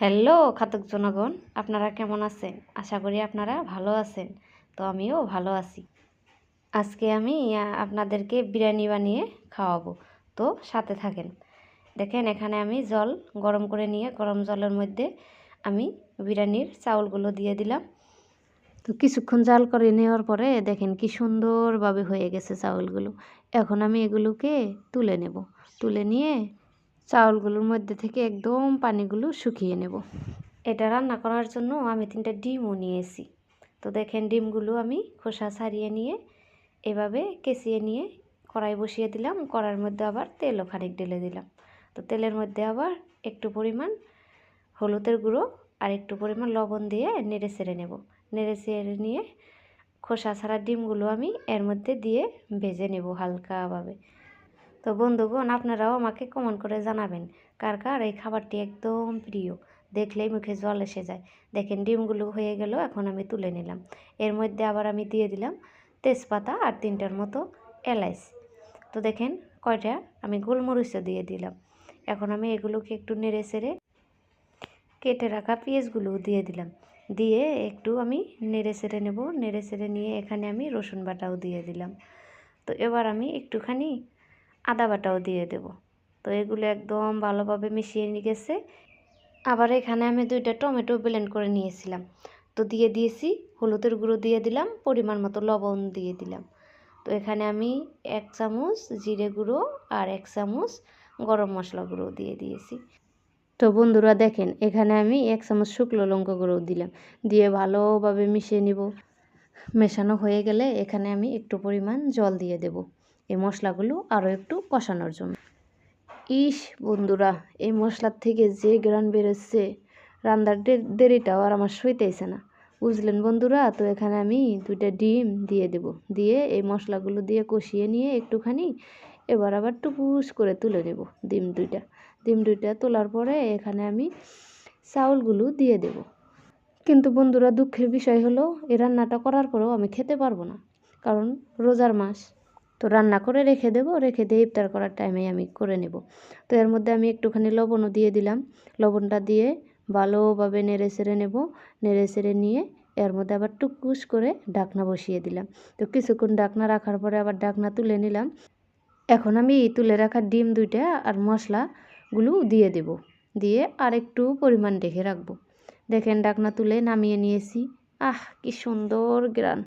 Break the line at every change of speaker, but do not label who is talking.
Hello খাতক জনগণ, আপনারা কেমন আছেন? আশা করি আপনারা ভালো আছেন, তো আমিও ভালো আছি। আজকে আমি আপনাদেরকে বিরিয়ানি বানিয়ে খাওয়াবো, তো সাথে থাকেন। দেখেন, এখানে আমি জল গরম করে নিয়ে, গরম জলের মধ্যে আমি বিরিয়ানির চাউলগুলো দিয়ে দিলাম। তো কিছুক্ষণ জাল করে নেওয়ার পরে দেখেন কি সুন্দরভাবে হয়ে গেছে চাউলগুলো। এখন আমি এগুলোকে তুলে নেব। তুলে নিয়ে চাউলগুলোর মধ্যে থেকে একদম পানিগুলো শুকিয়ে নেব। এটা রান্না করার জন্য আমি তিনটা ডিমও নিয়েছি। তো দেখেন ডিমগুলো আমি খোসা ছাড়িয়ে নিয়ে এভাবে কেচিয়ে নিয়ে কড়াই বসিয়ে দিলাম। কড়াইয়ের মধ্যে আবার তেলও খানিক ঢেলে দিলাম। তো তেলের মধ্যে আবার একটু পরিমাণ হলুদের গুঁড়ো আর একটু পরিমাণ লবণ দিয়ে নেড়ে ছেড়ে নেব। নেড়ে ছেড়ে নিয়ে খোসা ছাড়া ডিমগুলো আমি এর মধ্যে দিয়ে ভেজে নেব হালকাভাবে। তো বন্ধুগণ, আপনারাও আমাকে কমেন্ট করে জানাবেন, কার কার এই খাবারটি একদম প্রিয়। দেখলেই মুখে জল এসে যায়। দেখেন, ডিমগুলো হয়ে গেল, এখন আমি তুলে নিলাম। এর মধ্যে আবার আমি দিয়ে দিলাম তেজপাতা আর তিনটার মতো এলাচ তো দেখেন, কয়টা? আমি গোলমরিচও দিয়ে দিলাম। এখন আমি এগুলোকে একটু নেড়ে চেড়ে কেটে রাখা পেঁয়াজগুলোও দিয়ে দিলাম। দিয়ে একটু আমি নেড়ে চেড়ে নেব। নেড়ে চেড়ে নিয়ে এখানে আমি রসুন বাটাও দিয়ে দিলাম। তো এবার আমি একটুখানি আদা বাটাও দিয়ে দেব। তো এগুলো একদম ভালোভাবে মিশিয়ে নিয়ে গেছে। আবার এখানে আমি দুইটা টমেটো ব্লেন্ড করে নিয়েছিলাম। তো দিয়ে দিয়েছি, হলুদের গুঁড়ো দিয়ে দিলাম, পরিমাণ মতো লবণ দিয়ে দিলাম। তো এখানে আমি এক চামচ জিরে গুঁড়ো আর এক চামচ গরম মশলা গুঁড়ো দিয়ে দিয়েছি। তো বন্ধুরা দেখেন, এখানে আমি এক চামচ শুকনো লঙ্কা গুঁড়ো দিলাম। দিয়ে ভালোভাবে মিশিয়ে নিব। মেশানো হয়ে গেলে এখানে আমি একটু পরিমাণ জল দিয়ে দেব। এই মশলাগুলো আরও একটু কষানোর জন্য। ইস বন্ধুরা, এই মশলার থেকে যে গ্রান বেরোচ্ছে, রান্নার দেরিটাও আর আমার সইতেছে না। বুঝলেন বন্ধুরা? তো এখানে আমি দুইটা ডিম দিয়ে দেব। দিয়ে এই মশলাগুলো দিয়ে কষিয়ে নিয়ে একটুখানি এবার আবার টুকুস করে তুলে নেব ডিম দুইটা। ডিম দুইটা তোলার পরে এখানে আমি চাউলগুলো দিয়ে দেব। কিন্তু বন্ধুরা, দুঃখের বিষয় হলো, এই রান্নাটা করার পরেও আমি খেতে পারব না। কারণ রোজার মাস। তো রান্না করে রেখে দেবো, রেখে দিয়ে ইফতার করার টাইমে আমি করে নেব। তো এর মধ্যে আমি একটুখানি লবণও দিয়ে দিলাম। লবণটা দিয়ে ভালোভাবে নেড়ে চেড়ে নেব, নেড়ে চেড়ে নিয়ে এর মধ্যে আবার টুকুস করে ডাকনা বসিয়ে দিলাম। তো কিছুক্ষণ ডাকনা রাখার পরে আবার ডাকনা তুলে নিলাম। এখন আমি তুলে রাখা ডিম দুইটা আর মশলাগুলো দিয়ে দেব। দিয়ে আর একটু পরিমাণ রেখে রাখব। দেখেন ডাকনা তুলে নামিয়ে নিয়েছি। আহ, কি সুন্দর গ্রান।